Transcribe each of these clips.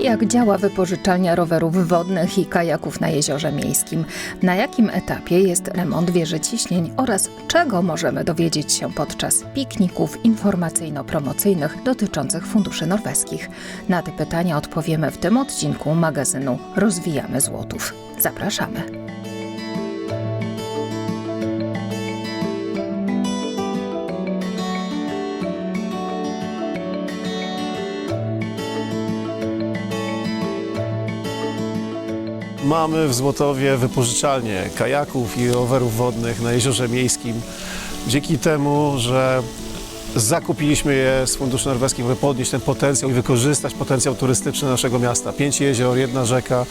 Jak działa wypożyczalnia rowerów wodnych i kajaków na jeziorze miejskim? Na jakim etapie jest remont wieży ciśnień oraz czego możemy dowiedzieć się podczas pikników informacyjno-promocyjnych dotyczących funduszy norweskich? Na te pytania odpowiemy w tym odcinku magazynu Rozwijamy Złotów. Zapraszamy. Mamy w Złotowie wypożyczalnię kajaków i rowerów wodnych na jeziorze miejskim. Dzięki temu, że zakupiliśmy je z funduszy norweskich, aby podnieść ten potencjał i wykorzystać potencjał turystyczny naszego miasta. Pięć jezior, jedna rzeka.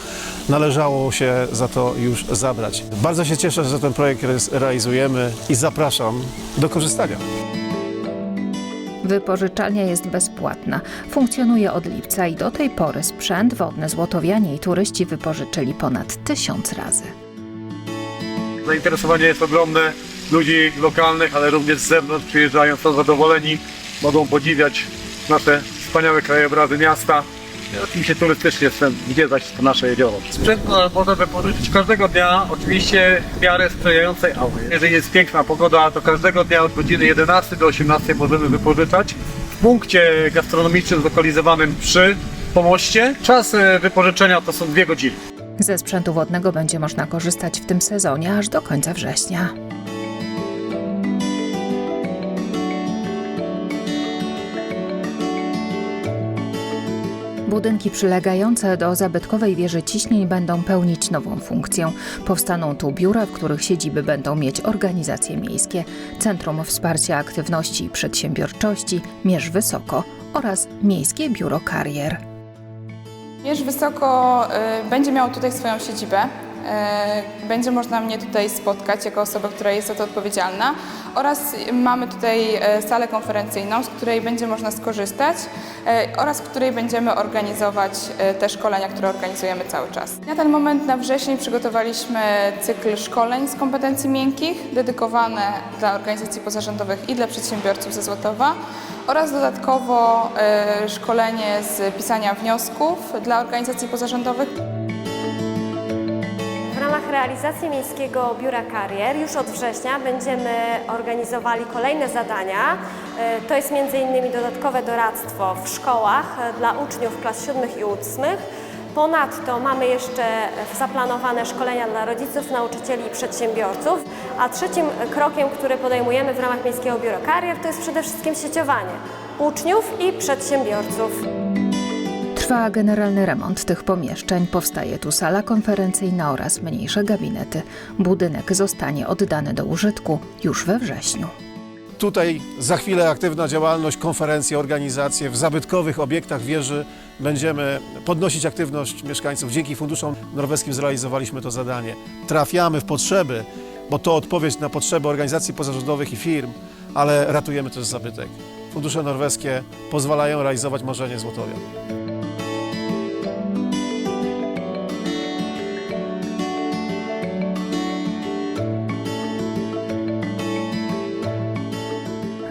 Należało się za to już zabrać. Bardzo się cieszę, że ten projekt re- realizujemy i zapraszam do korzystania. Wypożyczalnia jest bezpłatna. Funkcjonuje od lipca i do tej pory sprzęt wodny złotowianie i turyści wypożyczyli ponad tysiąc razy. Zainteresowanie jest ogromne. Ludzi lokalnych, ale również z zewnątrz przyjeżdżają, są zadowoleni, mogą podziwiać nasze wspaniałe krajobrazy miasta. Oczywiście turystycznie zwiedzać to nasze jezioro. Sprzęt no, można wypożyczyć każdego dnia, oczywiście w miarę sprzyjającej aury. Jeżeli jest piękna pogoda, to każdego dnia od godziny 11 do 18 możemy wypożyczać. W punkcie gastronomicznym zlokalizowanym przy pomoście. Czas e, wypożyczenia to są dwie godziny. Ze sprzętu wodnego będzie można korzystać w tym sezonie aż do końca września. Budynki przylegające do zabytkowej wieży ciśnień będą pełnić nową funkcję. Powstaną tu biura, w których siedziby będą mieć organizacje miejskie, Centrum Wsparcia Aktywności i Przedsiębiorczości Mierz Wysoko oraz Miejskie Biuro Karier. Mierz Wysoko y, będzie miał tutaj swoją siedzibę. Y, będzie można mnie tutaj spotkać jako osobę, która jest za to odpowiedzialna. Oraz mamy tutaj y, salę konferencyjną, z której będzie można skorzystać y, oraz w której będziemy organizować te szkolenia, które organizujemy cały czas. Na ten moment na wrzesień przygotowaliśmy cykl szkoleń z kompetencji miękkich, dedykowane dla organizacji pozarządowych i dla przedsiębiorców ze Złotowa oraz dodatkowo szkolenie z pisania wniosków dla organizacji pozarządowych. Realizacji Miejskiego Biura Karier już od września będziemy organizowali kolejne zadania. E, To jest m.in. dodatkowe doradztwo w szkołach e, dla uczniów klas 7 i 8. Ponadto mamy jeszcze zaplanowane szkolenia dla rodziców, nauczycieli i przedsiębiorców. A trzecim krokiem, który podejmujemy w ramach Miejskiego Biura Karier, to jest przede wszystkim sieciowanie uczniów i przedsiębiorców. Trwa generalny remont tych pomieszczeń, powstaje tu sala konferencyjna oraz mniejsze gabinety. Budynek zostanie oddany do użytku już we wrześniu. Tutaj za chwilę aktywna działalność, konferencje, organizacje w zabytkowych obiektach wieży. Będziemy podnosić aktywność mieszkańców. Dzięki funduszom norweskim zrealizowaliśmy to zadanie. Trafiamy w potrzeby, bo to odpowiedź na potrzeby organizacji pozarządowych i firm, ale ratujemy też zabytek. Fundusze norweskie pozwalają realizować marzenie Złotowia.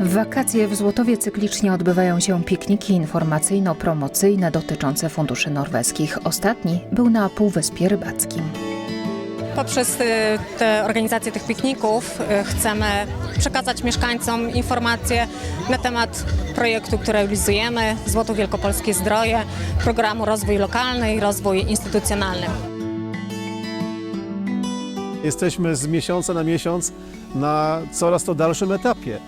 W wakacje w Złotowie cyklicznie odbywają się pikniki informacyjno-promocyjne dotyczące funduszy norweskich. Ostatni był na Półwyspie Rybackim. Poprzez y, te organizację tych pikników y, chcemy przekazać mieszkańcom informacje na temat projektu, który realizujemy, Złoto Wielkopolskie Zdroje, programu Rozwój Lokalny i Rozwój Instytucjonalny. Jesteśmy z miesiąca na miesiąc na coraz to dalszym etapie.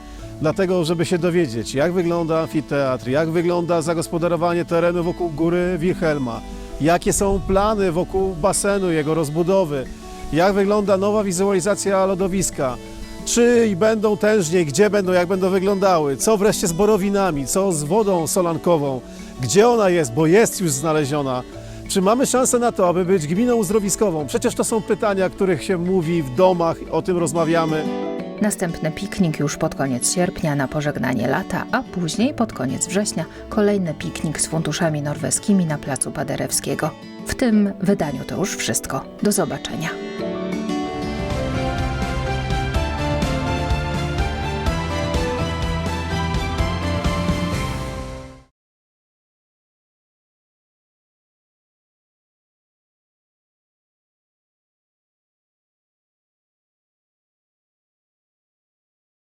Dlatego, żeby się dowiedzieć, jak wygląda amfiteatr, jak wygląda zagospodarowanie terenu wokół góry Wilhelma, jakie są plany wokół basenu, jego rozbudowy, jak wygląda nowa wizualizacja lodowiska, czy będą tężniej, gdzie będą, jak będą wyglądały, co wreszcie z borowinami, co z wodą solankową, gdzie ona jest, bo jest już znaleziona. Czy mamy szansę na to, aby być gminą uzdrowiskową? Przecież to są pytania, których się mówi w domach, o tym rozmawiamy. Następny piknik już pod koniec sierpnia na pożegnanie lata, a później pod koniec września kolejny piknik z funduszami norweskimi na placu Paderewskiego. W tym wydaniu to już wszystko. Do zobaczenia.